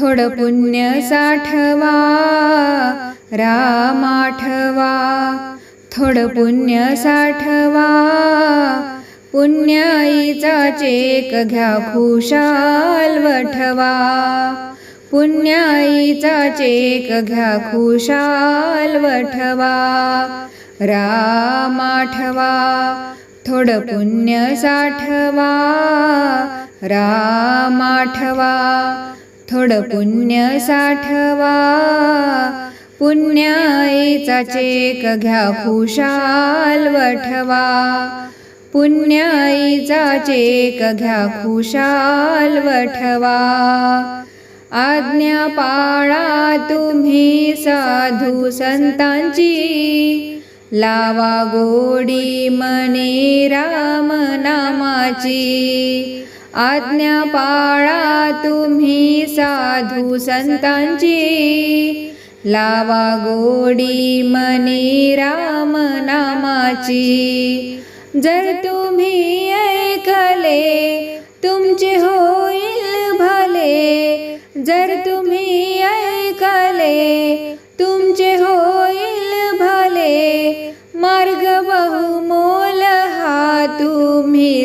थोडं पुण्य साठवा रामाठवा थोड थोडं पुण्य साठवा पुण्याईचा चेक घ्या खुशाल वठवा. पुण्याईचा चेक घ्या खुशाल वठवा. रामाठवा थोड थोडं पुण्य साठवा रामाठवा थोडं पुण्य साठवा. पुण्याईचा चेक घ्या खुशाल वठवा. पुण्याईचा चेक घ्या खुशाल वठवा. आज्ञा पाळा तुम्ही साधू संतांची. लावा गोडी मने राम नामाची. आज्ञा पाळा तुम्ही साधू संतांची. लावा गोडी मनी राम नामाची. जर तुम्ही ऐकले तुमचे होईल भले. जर तुम्ही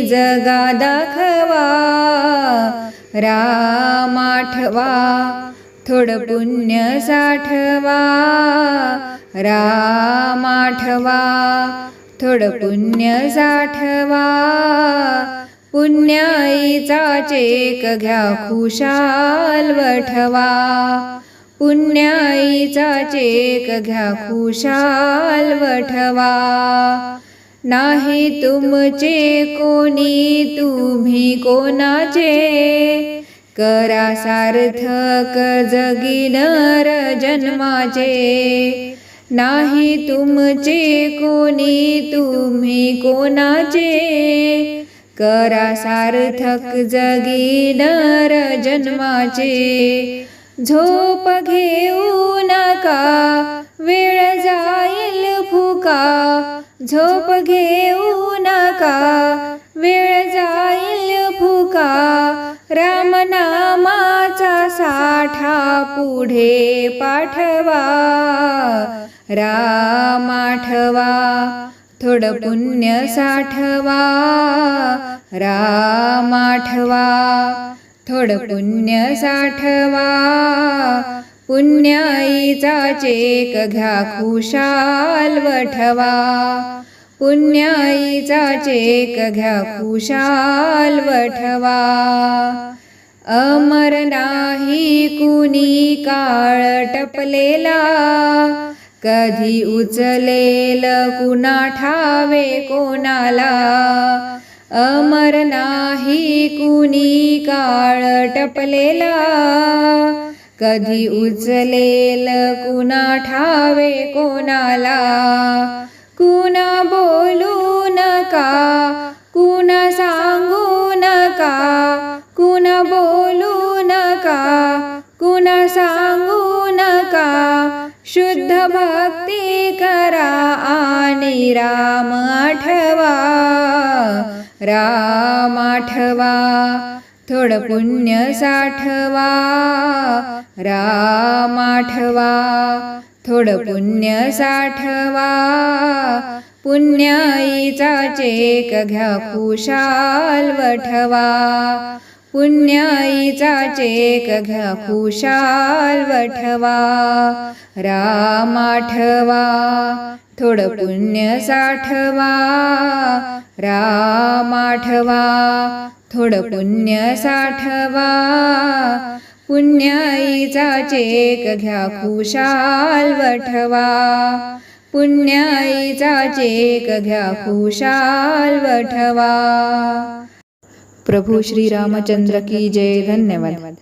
जगा दाखवा राम आठवा थोडं पुण्य साठवा राम आठवा थोडं पुण्य साठवा पुण्याईचा चेक घ्या खुशाल वठवा पुण्याईचा चेक घ्या खुशाल वठवा. नाही तुमचे कोणी तुम्ही कोणाचे? करा सार्थक जगिनर जन्माचे. नाही तुमचे कोणी तुम्ही कोणाचे? करा सार्थक जगिनर जन्माचे. झोप घेऊ नका. वेळ फुका झोप घेऊ नका वेळ जाईल फुका. रामनामाचा साठा पुढे पाठवा. राम आठवा थोडं पुण्य साठवा. राम आठवा थोडं पुण्य साठवा. पुण्याईचा चेक घ्या खुशाल वठवा। पुण्याईचा चेक घ्या खुशाल वठवा। अमर नाही कुणी काळ टपलेला कधी उचलेल कुणा ठावे कोणाला। अमर नाही कुणी काळ टपलेला कधी उचलेल कुणा ठावे कोणाला? कुणा बोलू नका? कुणा सांगू नका? कुणा बोलू नका? कुणा सांगू नका? शुद्ध भक्ती करा आणि राम आठवा राम आठवा. थोडं पुण्य साठवा रामाठवा. थोड थोडं पुण्य साठवा पुण्याईचा चेक घ्या खुशाल वठवा. पुण्याईचा चेक घ्या खुशाल वठवा राम आठवा थोडं पुण्य साठवा राम आठवा थोडं पुण्य साठवा पुण्याईचा चेक घ्या खुशाल वठवा पुण्याईचा चेक घ्या खुशाल वठवा. प्रभू श्री रामचंद्र की जय। धन्यवाद।